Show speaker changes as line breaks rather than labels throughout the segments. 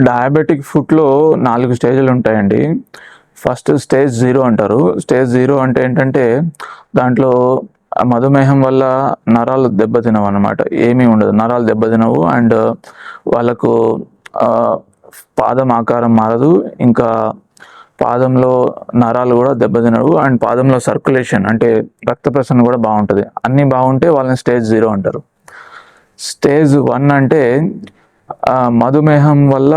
Diabetic ఫుడ్లో నాలుగు స్టేజ్లు ఉంటాయండి. ఫస్ట్ స్టేజ్ జీరో అంటారు. స్టేజ్ జీరో అంటే ఏంటంటే దాంట్లో మధుమేహం వల్ల నరాలు దెబ్బతినవు అనమాట ఏమీ ఉండదు. నరాలు దెబ్బతినవు అండ్ వాళ్ళకు పాదం ఆకారం మారదు. ఇంకా పాదంలో నరాలు కూడా దెబ్బతినవు అండ్ పాదంలో సర్క్యులేషన్ అంటే రక్త ప్రసరణ కూడా బాగుంటుంది. అన్నీ బాగుంటే వాళ్ళని స్టేజ్ జీరో అంటారు. స్టేజ్ వన్ అంటే మధుమేహం వల్ల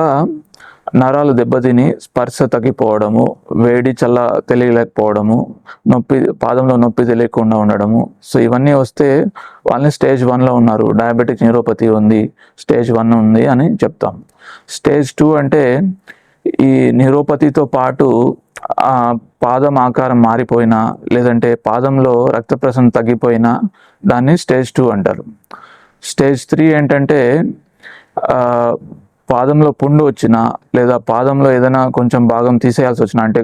నరాలు దెబ్బతిని స్పర్శ తగ్గిపోవడము వేడి చల్ల తెలియలేకపోవడము నొప్పి పాదంలో నొప్పి తెలియకుండా ఉండడము. సో ఇవన్నీ వస్తే వాళ్ళని స్టేజ్ వన్లో ఉన్నారు. డయాబెటిక్ న్యూరోపతి ఉంది స్టేజ్ వన్ ఉంది అని చెప్తాం. స్టేజ్ టూ అంటే ఈ న్యూరోపతితో పాటు పాదం ఆకారం మారిపోయినా లేదంటే పాదంలో రక్త ప్రసరణ తగ్గిపోయినా దాన్ని స్టేజ్ టూ అంటారు. స్టేజ్ త్రీ ఏంటంటే పాదంలో పుండు వచ్చినా లేదా పాదంలో ఏదైనా కొంచెం భాగం తీసేయాల్సి వచ్చినా అంటే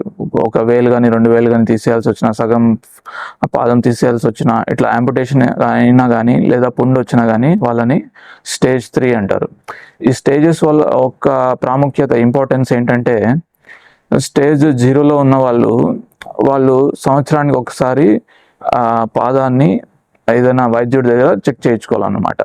ఒక వేలు కానీ రెండు వేలు కానీ తీసేయాల్సి వచ్చినా సగం పాదం తీసేయాల్సి వచ్చినా ఇట్లా యాంపుటేషన్ అయినా కానీ లేదా పుండు వచ్చినా కానీ వాళ్ళని స్టేజ్ త్రీ అంటారు. ఈ స్టేజెస్ వల్ల ఒక ప్రాముఖ్యత ఇంపార్టెన్స్ ఏంటంటే స్టేజ్ జీరోలో ఉన్న వాళ్ళు వాళ్ళు సంవత్సరానికి ఒకసారి పాదాన్ని ఏదైనా వైద్యుడి దగ్గర చెక్ చేయించుకోవాలన్నమాట.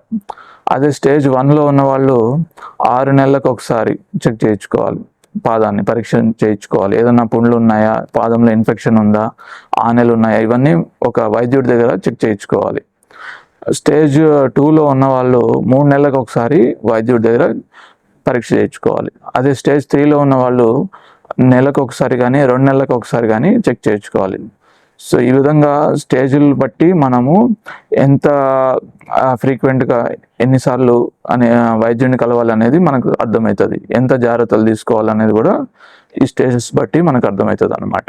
అదే స్టేజ్ వన్లో ఉన్న వాళ్ళు ఆరు నెలలకు ఒకసారి చెక్ చేయించుకోవాలి. పాదాన్ని పరీక్ష చేయించుకోవాలి. ఏదన్నా పుండ్లు ఉన్నాయా? పాదంలో ఇన్ఫెక్షన్ ఉందా? ఆనెలు ఉన్నాయా? ఇవన్నీ ఒక వైద్యుడి దగ్గర చెక్ చేయించుకోవాలి. స్టేజ్ టూలో ఉన్న వాళ్ళు మూడు నెలలకు ఒకసారి వైద్యుడి దగ్గర పరీక్ష చేయించుకోవాలి. అదే స్టేజ్ త్రీలో ఉన్న వాళ్ళు నెలకు ఒకసారి కానీ రెండు నెలలకు ఒకసారి కానీ చెక్ చేయించుకోవాలి. సో ఈ విధంగా స్టేజ్లు బట్టి మనము ఎంత ఫ్రీక్వెంట్గా ఎన్నిసార్లు అనే వైద్యుడిని కలవాలనేది కలవాలి అనేది మనకు అర్థమవుతుంది. ఎంత జాగ్రత్తలు తీసుకోవాలనేది కూడా ఈ స్టేజెస్ బట్టి మనకు అర్థమవుతుంది అనమాట